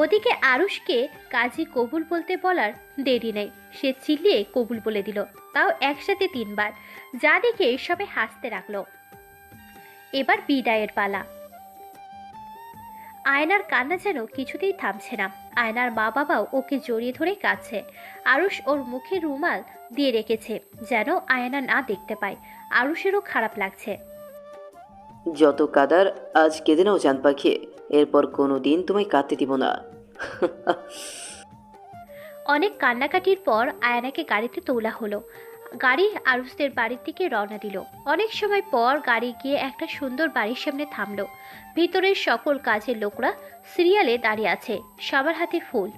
ওদিকে আরুষকে কাজী কবুল বলতে বলার দেরি নেই। সে চিল্লিয়ে কবুল বলে দিল, তাও একসাথে তিনবার। যা দেখে সবাই হাসতে রাখল এবার বিদায়ের পালা। আয়নার কান্না যেন কিছুতেই থামছে না। আয়নার মা বাবাও ওকে জড়িয়ে ধরে কাঁদছে। আরুষ ওর মুখে রুমাল দিয়ে রেখেছে, যেন আয়না না দেখতে পায়। আরুষেরও খারাপ লাগছে। যত কাদার, আজ কেঁদে নাও পাখি। এরপর কোনো দিন তোমায় কাঁদতে দিব না। অনেক কান্নাকাটির পর আয়নাকে গাড়িতে তোলা হলো। গাড়ি আরুষদের বাড়ির দিকে রওনা দিল। অনেক সময় পর গাড়ি গিয়ে একটা সুন্দর বাড়ির সামনে থামলো। ভিতরের সকল কাজের লোকরা সিরিয়ালে দাঁড়িয়ে আছে। সবার হাতে ফুল।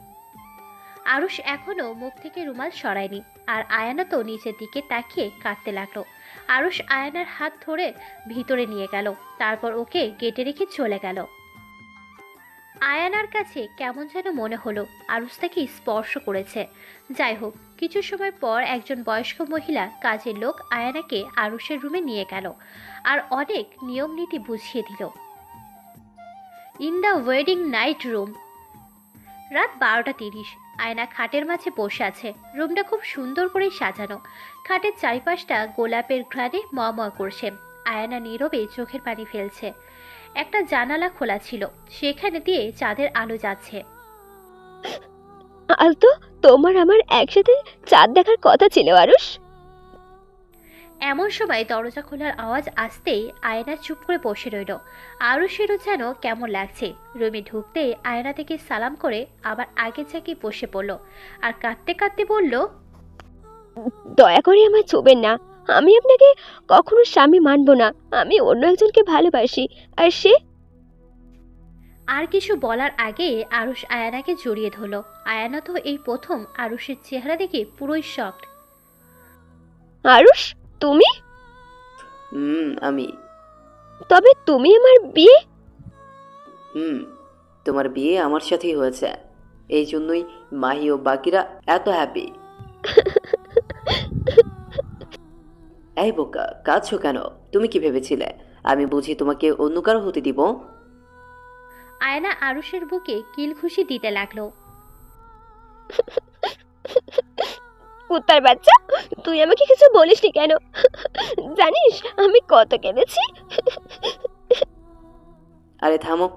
আরুষ এখনও মুখ থেকে রুমাল সরায়নি আর আয়ানা তো নিচের দিকে তাকিয়ে কাঁদতে লাগল। আরুষ আয়ানার হাত ধরে ভিতরে নিয়ে গেল। তারপর ওকে গেটে রেখে চলে গেল। আয়ানার কাছে কেমন যেন মনে হলো আরুষ তাকে স্পর্শ করেছে। যাই হোক, কিছু সময় পর একজন বয়স্ক মহিলা কাজের লোক আয়ানাকে আরুষের রুমে নিয়ে গেল আর অনেক নিয়ম নীতি বুঝিয়ে দিল। In the wedding night room. রাত বারোটা তিরিশ। আয়না খাটের মাঝে বসে আছে। রুমটা খুব সুন্দর করে সাজানো। খাটের চারিপাশটা গোলাপের ঘ্রাণে ম করছে। আয়না নীরবে চোখের পানি ফেলছে। একটা জানালা খোলা ছিল। সেখানে দিয়ে চাঁদের আলো যাচ্ছে। আজ তো তোমার আমার একসাথে চাঁদ দেখার কথা ছিল আরুষ। এমন সময় দরজা খোলার আওয়াজ আসতেই আয়না চুপ করে বসে রইল। আরও সেরও যেন কেমন লাগছে। রুমে ঢুকতে আয়না থেকে সালাম করে আবার আগে চাকি বসে পড়ল। আর কাঁদতে কাঁদতে বলল দয়া করে আমায় ছোবেন না। আমি আপনাকে কখনো স্বামী মানব না। আমি অন্য একজনকে ভালোবাসি। আর সে? আর কিছু বলার আগে আরুষ আয়ানাকে জড়িয়ে ধরল। আয়ানা তো এই প্রথম আরুষের চেহারা দেখে পুরোই শকড আরুষ তুমি? হুম আমি। তবে তুমি আমার বিয়ে? হুম তোমার বিয়ে আমার সাথেই হয়েছে। এই জন্যই মাহি ও বাকিরা এত হ্যাপি এই বোকা কাঁদছো কেন? তুমি কি ভেবেছিলে? আমি বুঝি তোমাকে অন্য কারও হতে দিব? আয়না আরুষের বুকে কিল খুশি দিতে লাগল। কুত্তার বাচ্চা তুই আমাকে কিছু বলিসনি কেন? জানিস আমি কত কেঁদেছি? আরে থামো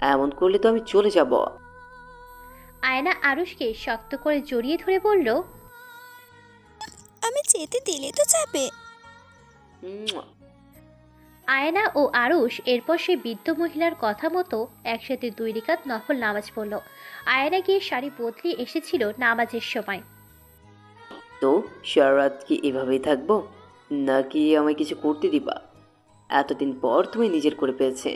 এমন করলে তো আমি চলে যাব। আয়না আরুষকে শক্ত করে জড়িয়ে ধরে বলল যেতে দিলে তো যাবে। আয়না ও আরুষ এরপর সে বৃদ্ধ মহিলার কথা মতো একসাথে দুই রিকাত নফল নামাজ পড়ল। আয়না গিয়ে শাড়ি বদলে এসেছিল নামাজের সময়। তো সারারাত কি এভাবেই থাকব? নাকি আমায় কিছু করতে দিবা? এতদিন পর তুমি নিজের করে পেয়েছে।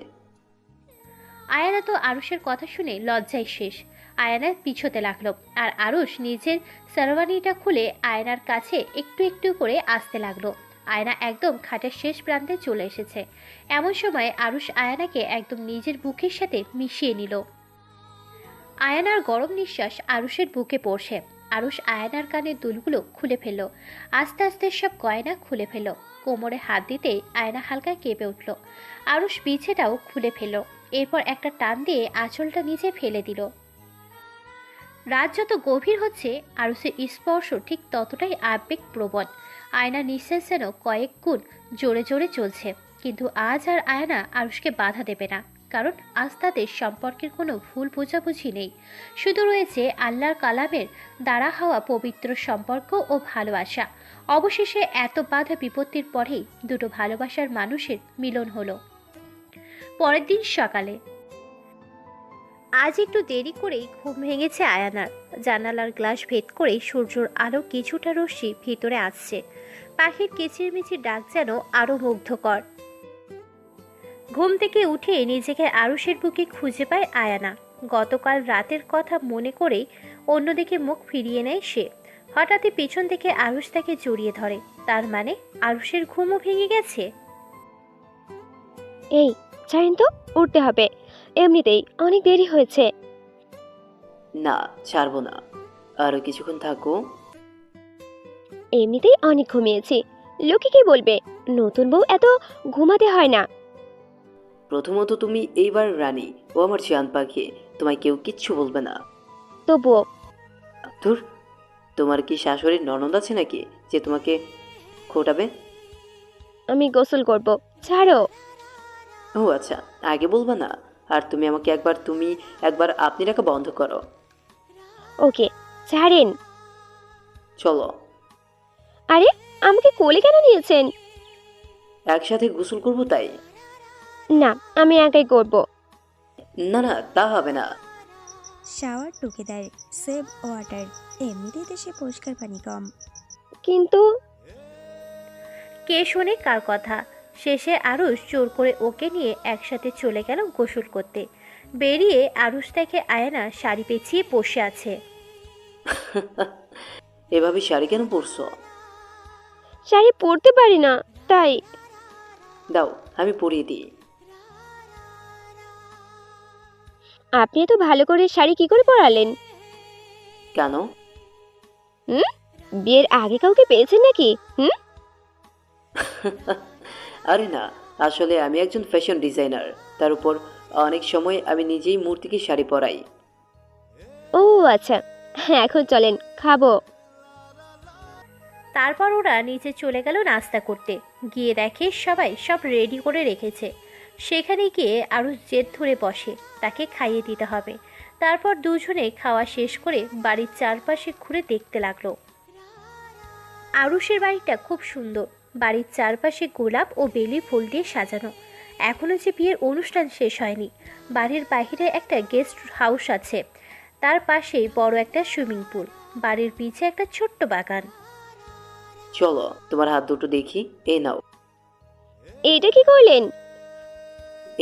আয়না তো আরুষের কথা শুনে লজ্জায় শেষ। আয়না পিছোতে লাগল আর আরুষ নিজের সারবানিটা খুলে আয়নার কাছে একটু একটু করে আসতে লাগল। আয়না একদম খাটের শেষ প্রান্তে চলে এসেছে। এমন সময় আরুষ আয়নাকে একদম নিজের বুকের সাথে মিশিয়ে নিল। আয়নার গরম নিঃশ্বাস আরুষের বুকে পড়ছে। আরুষ আয়নার কানের দুলগুলো খুলে ফেলল। আস্তে আস্তে সব গয়না খুলে ফেলল। কোমরে হাত দিতেই আয়না হালকা কেঁপে উঠল। আরুষ বিছেটাও খুলে ফেলল। এরপর একটা টান দিয়ে আঁচলটা নিচে ফেলে দিল। রাত যত গভীর হচ্ছে আরুষের স্পর্শ ঠিক ততটাই আবেগ প্রবণ। আয়না নিঃশ্বাস যেন কয়েক গুণ জোরে জোরে চলছে। কিন্তু আজ আর আয়না আরুষকে বাধা দেবে না, কারণ আজ তাদের সম্পর্কের কোনো ভুল বোঝাবুঝি নেই। শুধু রয়েছে আল্লাহর কালামের দ্বারা হওয়া পবিত্র সম্পর্ক ও ভালোবাসা। অবশেষে এত বাধা বিপত্তির পরেই দুটো ভালোবাসার মানুষের মিলন হলো। পরের দিন সকালে আজ একটু দেরি করেই ঘুম ভেঙেছে আয়ানার। জানালার গ্লাস ভেদ করে সূর্যর আলো কিছুটা রশ্মি ভিতরে আসছে। পাখির কিচিরমিচির ডাক যেন আরও মুগ্ধকর। ঘুম থেকে উঠে নিজেকে আরুষের বুকে খুঁজে পায় আয়ানা। গতকাল রাতের কথা মনে করেই অন্যদিকে মুখ ফিরিয়ে নেয় সে। হঠাৎই পিছন থেকে আরুষ তাকে জড়িয়ে ধরে। তার মানে আরুষের ঘুমও ভেঙে গেছে? এই ছাড়েন তো, উঠতে হবে। এমনিতেই অনেক দেরি হয়েছে। না ছাড়বো না। আরও কিছুক্ষণ থাকো এমনিতেই অনেক ঘুমিয়েছি। লোকে কি বলবে? নতুন বউ এত ঘুমাতে হয় না। প্রথমত তুমি এইবার রানী ও আমার চাঁদ পাখি তোমায় কেউ কিচ্ছু বলবে না। তবুও। ধুর তোমার কি শাশুড়ির ননদ আছে নাকি যে তোমাকে খোটাবে? আমি গোসল করব। ছাড়ো। ও আচ্ছা আগে বলবা না। আর তুমি আমাকে একবার তুমি একবার আপনি রাখা বন্ধ করো। ওকে ছাড়েন। চলো। আরে আমাকে কোলে কেন নিয়েছেন? একসাথে গোসল করব তাই? না আমি একাই করব। না না তা হবে না। শাওয়ার টুকে দেয় সেভ ওয়াটার এমনিতেই দেশে পরিষ্কার পানি কম। কিন্তু কে শোনে কার কথা? শেষে আরুষ জোর করে ওকে নিয়ে একসাথে চলে গেল গোসল করতে। বেরিয়ে আরুষ দেখে আয়না শাড়ি পেঁচিয়ে বসে আছে। এভাবে শাড়ি কেন পরছো? শাড়ি পরতে পারি না তাই। দাও আমি পরিয়ে দিই। আপনি তো ভালো করে শাড়ি কি করে পরালেন? কেন? বিয়ের আগে কাউকে পেয়েছেন নাকি? হুম? আরে না আসলে আমি একজন ফ্যাশন ডিজাইনার তার উপর অনেক সময় আমি নিজেই মূর্তিকে শাড়ি পরাই। ও আচ্ছা। হ্যাঁ এখন চলেন খাব। তারপর ওরা নিচে চলে গেল নাস্তা করতে। গিয়ে দেখে সবাই সব রেডি করে রেখেছে। সেখানে গিয়ে আরও জেদ ধরে বসে তাকে খাইয়ে দিতে হবে। তারপর দুজনে খাওয়া শেষ করে বাড়ির চারপাশে ঘুরে দেখতে লাগল। আরুষের বাড়িটা খুব সুন্দর। বাড়ির চারপাশে গোলাপ ও বেলি ফুল দিয়ে সাজানো। এখনও যে বিয়ের অনুষ্ঠান শেষ হয়নি বাড়ির বাইরে একটা গেস্ট হাউস আছে। তার পাশেই বড় একটা সুইমিং পুল বাড়ির পিছে একটা ছোট্ট বাগান। চলো তোমার হাত দুটো দেখি এই নাও। এইটা কি করলেন?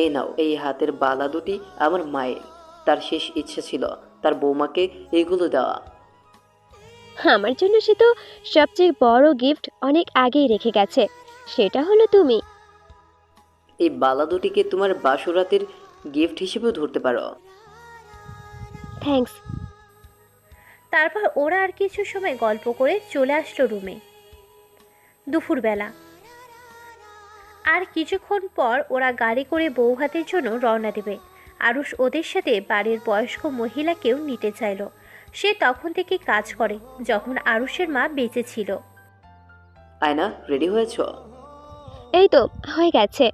এই নাও এই হাতের বালা দুটি আমার মায়ের। তার শেষ ইচ্ছা ছিল তার বৌমাকে এগুলো দেওয়া। আমার জন্য সে তো সবচেয়ে বড় গিফট অনেক আগেই রেখে গেছে। সেটা হলো তুমি। এই বালা দুটিকে তোমার বাসরাতের গিফট হিসেবেও ধরতে পারো। থ্যাঙ্কস তারপর ওরা আর কিছু সময় গল্প করে চলে আসলো রুমে দুপুরবেলা। আর কিছুক্ষণ পর ওরা গাড়ি করে বৌভাতের জন্য রওনা দেবে। আরুষ ওদের সাথে বাড়ির বয়স্ক মহিলাকেও নিতে চাইলো। সে তখন থেকে কাজ করে যখন আরুষের মা বেঁচে ছিল। আয়না রেডি হয়েছ? এই তো হয়ে গেছে।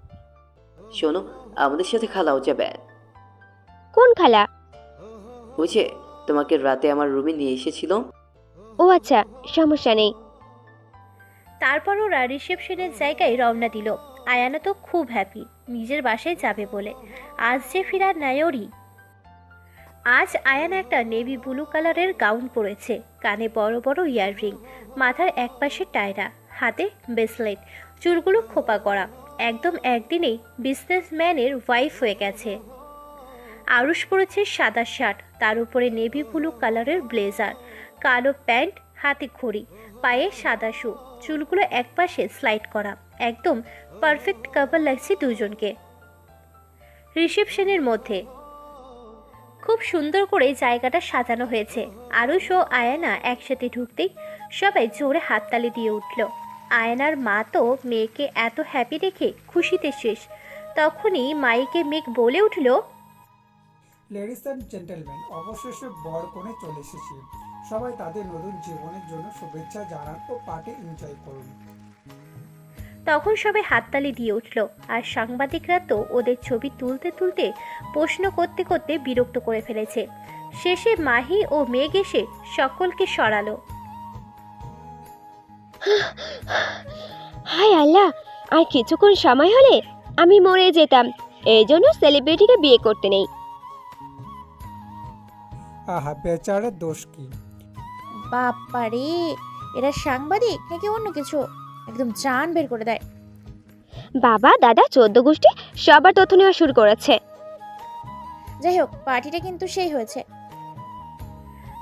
শোনো আমাদের সাথে খালাও যাবে। কোন খালা? বুঝে তোমাকে রাতে আমার রুমে নিয়ে এসেছিল। ও আচ্ছা সমস্যা নেই। তারপর ওরা রিসেপশনের জায়গায় রওনা দিল। আয়ানা তো খুব হ্যাপি নিজের বাসায় যাবে বলে। আজ যে ফিরার নাই ওরই আজ আয়ানা একটা নেভি ব্লু কালারের গাউন পরেছে। কানে বড় বড় ইয়াররিং। মাথার একপাশে টায়রা, হাতে ব্রেসলেট, চুলগুলো খোপা করা। একদম একদিনেই বিজনেসম্যানের ওয়াইফ হয়ে গেছে। আরুষ পরেছে সাদা শার্ট, তার উপরে নেভি ব্লু কালারের ব্লেজার। কালো প্যান্ট, হাতে ঘড়ি, পায়ে সাদা শু, চুলগুলো একপাশে স্লাইড করা। একদম পারফেক্ট কাভার লাগছে দুজনকে। রিসেপশনের মধ্যে খুব সুন্দর করে জায়গাটা সাজানো হয়েছে। আরুষ ও আয়না একসাথে ঢুকতেই সবাই জোরে হাততালি দিয়ে উঠল। আয়নার মা তো মেয়েকে এত হ্যাপি দেখে খুশিতে শেষ। তখনই মাইকে মেঘ বলে উঠল লেডিস অ্যান্ড জেন্টেলম্যান অবশেষে বর কোণে চলে এসেছি। সবাই তাদের নতুন জীবনের জন্য শুভেচ্ছা জানান ও পার্টি এনজয় করুন। তখন সবাই হাততালি দিয়ে উঠল আর সাংবাদিকরা তো ওদের ছবি তুলতে তুলতে প্রশ্ন করতে করতে বিরক্ত করে ফেলেছে। শেষে মাহি ও মেঘ এসে সকলকে সরালো। হায় আল্লাহ আর কিছুক্ষণ সময় হলে আমি মরে যেতাম। এই জন্য সেলিব্রিটিকে বিয়ে করতে নেই। আহা বেচারের দোষ কি? বাপ্পারে এরা সাংবাদিক নাকি অন্য কিছু? একদম জান বের করে দেয়। বাবা দাদা চোদ্দ গোষ্ঠী সবার তথ্য নেওয়া শুরু করেছে। যাই হোক পার্টিটা কিন্তু সেই হয়েছে।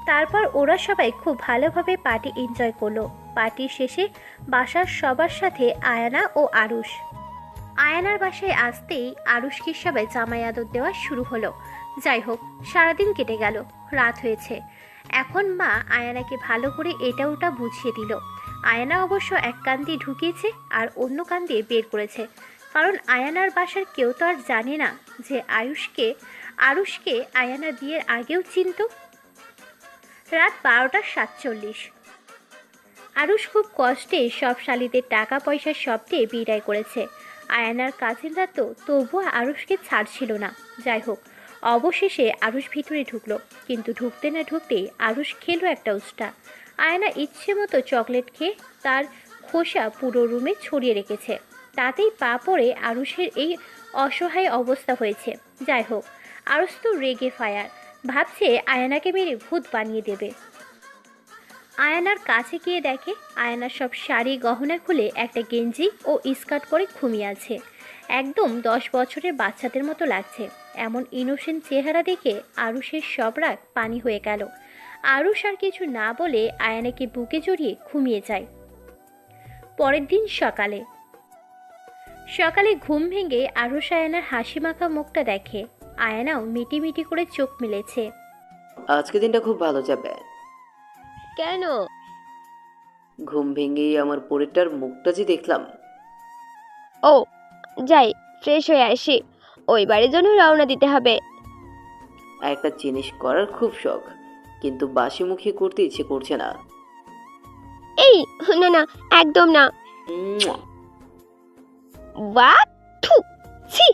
তারপর ওরা সবাই খুব ভালোভাবে পার্টি এনজয় করল। পার্টির শেষে বাসার সবার সাথে আয়ানা ও আরুষ। আয়ানার বাসায় আসতেই আরুষকে সবাই জামাই আদর দেওয়া শুরু হলো। যাই হোক সারাদিন কেটে গেল রাত হয়েছে। এখন মা আয়ানাকে ভালো করে এটা ওটা বুঝিয়ে দিল। আয়না অবশ্য এক কান দিয়ে ঢুকিয়েছে আর অন্য কান দিয়ে বের করেছে। কারণ আয়ানার বাসার কেউ তো আর জানে না যে আয়ুষকে, আরুষকে আয়ানা বিয়ের আগেও চিনত। রাত বারোটা সাতচল্লিশ। আরুষ খুব কষ্টে সব শালিদের টাকা পয়সার শব্দে বিদায় করেছে। আয়ানার কাজিনরা তো তবুও আরুষকে ছাড়ছিল না। যাই হোক, অবশেষে আরুষ ভিতরে ঢুকলো। কিন্তু ঢুকতে না ঢুকতেই আরুষ খেলো একটা উষ্টা আয়না ইচ্ছে মতো চকলেট খেয়ে তার খোসা পুরো রুমে ছড়িয়ে রেখেছে। তাতেই পা পড়ে আরুষের এই অসহায় অবস্থা হয়েছে। যাই হোক, আরুষ তো রেগে ফায়ার। ভাবছে আয়নাকে মেরে ভূত বানিয়ে দেবে। আয়নার কাছে গিয়ে দেখে আয়নার সব শাড়ি, গহনা খুলে একটা গেঞ্জি ও স্কার্ট পরে ঘুমিয়ে আছে। একদম দশ বছরের বাচ্চাদের মতো লাগছে। এমন ইনোসেন্ট চেহারা দেখে আরুষের সব রাগ পানি হয়ে গেল। আরুষ আর কিছু না বলে আয়নাকে বুকে জড়িয়ে ঘুমিয়ে যায়। পরের দিন সকালে। সকালে ঘুম ভেঙে আরুষ আয়নার হাসি মাখা মুখটা দেখে আয়নাও মিটি মিটি করে চোখ মেলেছে। আজকে দিনটা খুব ভালো যাবে। কেন? ঘুম ভেঙেই আমার পরেরটার মুখটা যে দেখলাম। ও যাই ফ্রেশ হয়ে আসি। ওই বাড়ির জন্য রওনা দিতে হবে। একটা জিনিস করার খুব শখ। কিন্তু বাসি মুখে করতে ইচ্ছে করছে না। এই না না একদম না। মুয়া। ওয়া থু ছি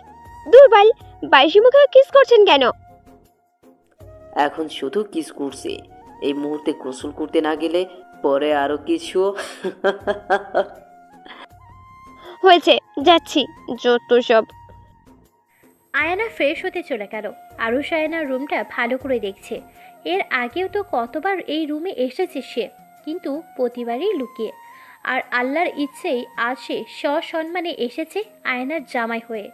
দুর্বল। বাইশি মুখে কিস করছেন কেন? এখন শুধু কিস করছে। এই মুহূর্তে গোসল করতে না গেলে পরে আরও কিছু। হয়েছে যাচ্ছি যত সব। আয়না ফ্রেশ হতে চলে গেল। আরুষ আয়নার রুমটা ভালো করে দেখছে। এর আগেও তো কতবার এই রুমে এসেছে সে, কিন্তু প্রতিবারই লুকিয়ে। আর আল্লাহর ইচ্ছেই আজ সে সসম্মানে এসেছে আয়নার জামাই হয়ে।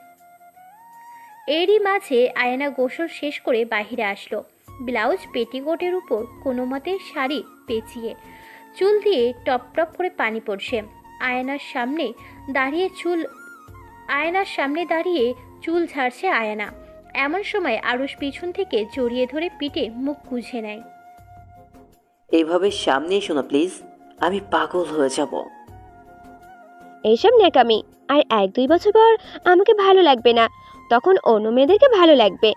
এরই মাঝে আয়না গোসল শেষ করে বাইরে আসলো। ব্লাউজ পেটিকোটের উপর কোনো মতে শাড়ি পেঁচিয়ে। চুল দিয়ে টপ টপ করে পানি পড়ছে। আয়নার সামনে দাঁড়িয়ে চুল আয়নার সামনে দাঁড়িয়ে চুল ঝাড়ছে আয়না। এমন সময় আরুষ পিছন থেকে জড়িয়ে ধরে পিঠে মুখ গুঁজে নেয়। এইভাবে সামনে এসো না প্লিজ। আমি পাগল হয়ে যাব। এইসব ন্যাকামি আর এক দুই বছর পর আমাকে ভালো লাগবে না। তখন অন্য মেয়েদেরকে ভালো লাগবে।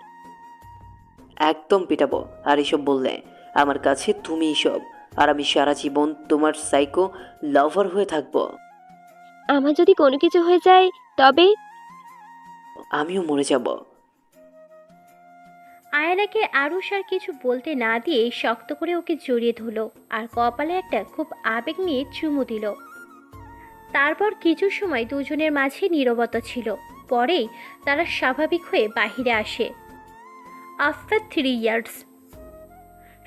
একদম পিটাবো। আর এসব বললে আমার কাছে তুমি সব। আর আমি সারা জীবন তোমার সাইকো লাভার হয়ে থাকব। আমার যদি কোনো কিছু হয়ে যায় তবে? আমিও মরে যাব। আয়নাকে আরুষ আর কিছু বলতে না দিয়ে শক্ত করে ওকে জড়িয়ে ধরলো আর কপালে একটা খুব আবেগ নিয়ে চুমু দিল। তারপর কিছু সময় দুজনের মাঝে নীরবতা ছিল। পরেই তারা স্বাভাবিক হয়ে বাহিরে আসে। After three years.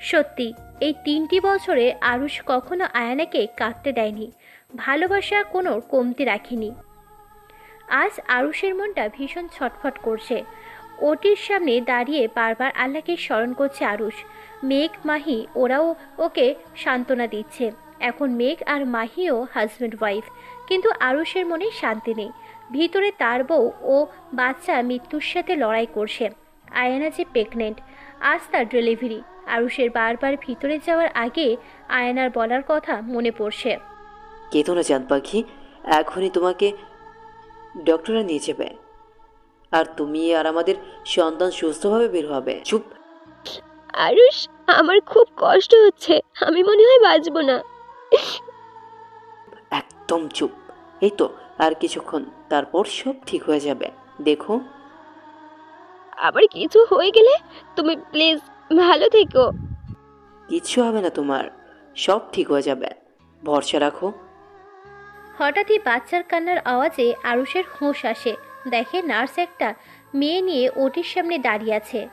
সত্যি, এই তিনটি বছরে আরুষ কখনো আয়নাকে কাঁদতে দেয়নি ভালোবাসা কোনো কমতি রাখেনি। আজ আরুষের মনটা ভীষণ ছটফট করছে ওটির সামনে দাঁড়িয়ে বারবার আল্লাহকে স্মরণ করছে আরুষ। মেঘ, মাহি, ওরাও ওকে সান্ত্বনা দিচ্ছে। এখন মেঘ আর মাহিও হাজব্যান্ড ওয়াইফ কিন্তু আরুষের মনে শান্তি নেই। ভিতরে তার বউ ও বাচ্চা মৃত্যুর সাথে লড়াই করছে। আয়না যে প্রেগনেন্ট আজ তার ডেলিভারি আরুষের বারবার ভিতরে যাওয়ার আগে আয়নার বলার কথা মনে পড়ছে। কেতো না চাঁদ পাখি? এখনই তোমাকে ডক্টররা নিয়ে যাবে। আর তুমি আর আমাদের সন্তান সুস্থভাবে বের হবে। চুপ। আরুষ আমার খুব কষ্ট হচ্ছে। আমি মনে হয় বাঁচবো না। একদম চুপ। এই তো আর কিছুক্ষণ তারপর সব ঠিক হয়ে যাবে। দেখো। আবার কিছু হয়ে গেলে তুমি প্লিজ ভালো থেকো। কিচ্ছু হবে না তোমার। সব ঠিক হয়ে যাবে। ভরসা রাখো। হঠাৎই বাচ্চার কান্নার আওয়াজে আরুষের হোঁশ আসে। দেখে নার্স একটা মেয়ে নিয়ে ওটির সামনে দাঁড়িয়ে আছে।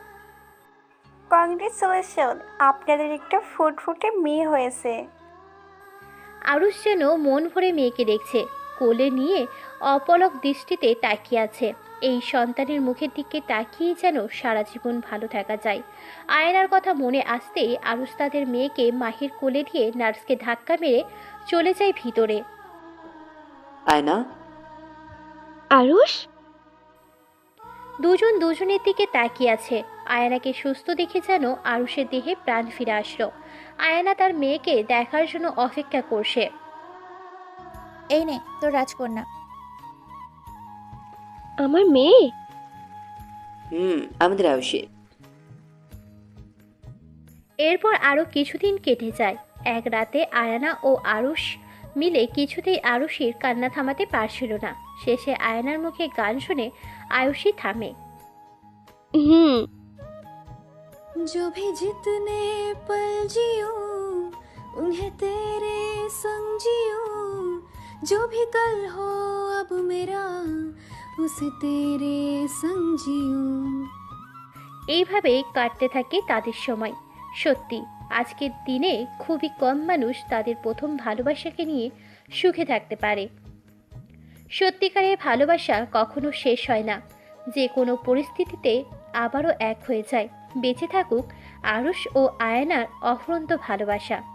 কংগ্রেচুলেশন আপনাদের একটা ফুটফুটে মেয়ে হয়েছে। আরুষ যেন মন ভরে মেয়েকে দেখছে কোলে নিয়ে অপলক দৃষ্টিতে তাকিয়ে আছে। এই সন্তানের মুখের দিকে তাকিয়ে যেন সারা জীবন ভালো থাকা যায়। আয়নার কথা মনে আসতেই আরুষ তাদের মেয়েকে মাহির কোলে দিয়ে নার্সকে ধাক্কা মেরে চলে যায় ভিতরে। আয়না? আরুষ? দুজন দুজনের দিকে তাকিয়ে আছে। আয়নাকে সুস্থ দেখে যেন আরুষের দেহে প্রাণ ফিরে আসলো। আয়না তার মেয়েকে দেখার জন্য অপেক্ষা করছে। এই নে তোর রাজকন্যা। আমার মেয়ে? হুম আমাদের আয়ুষী এরপর আরও কিছুদিন কেটে যায়। এক রাতে আয়ানা ও আরুষ মিলে কিছুতেই আরুষির কান্না থামাতে পারছিল না শেষে আয়নার মুখে গান শুনে আয়ুষী থামে হুম जो भी जितने पल जियो उन्हें तेरे संग जियो जो भी कल हो अब मेरा उसे तेरे संग जियो এইভাবেই কাটতে থাকে তাদের সময় সত্যি, আজকের দিনে খুবই কম মানুষ তাদের প্রথম ভালোবাসাকে নিয়ে সুখে থাকতে পারে। সত্যিকারের ভালোবাসা কখনো শেষ হয় না। যে কোনো পরিস্থিতিতে আবারও এক হয়ে যায়। বেঁচে থাকুক আরুষ ও আয়নার অফুরন্ত ভালোবাসা।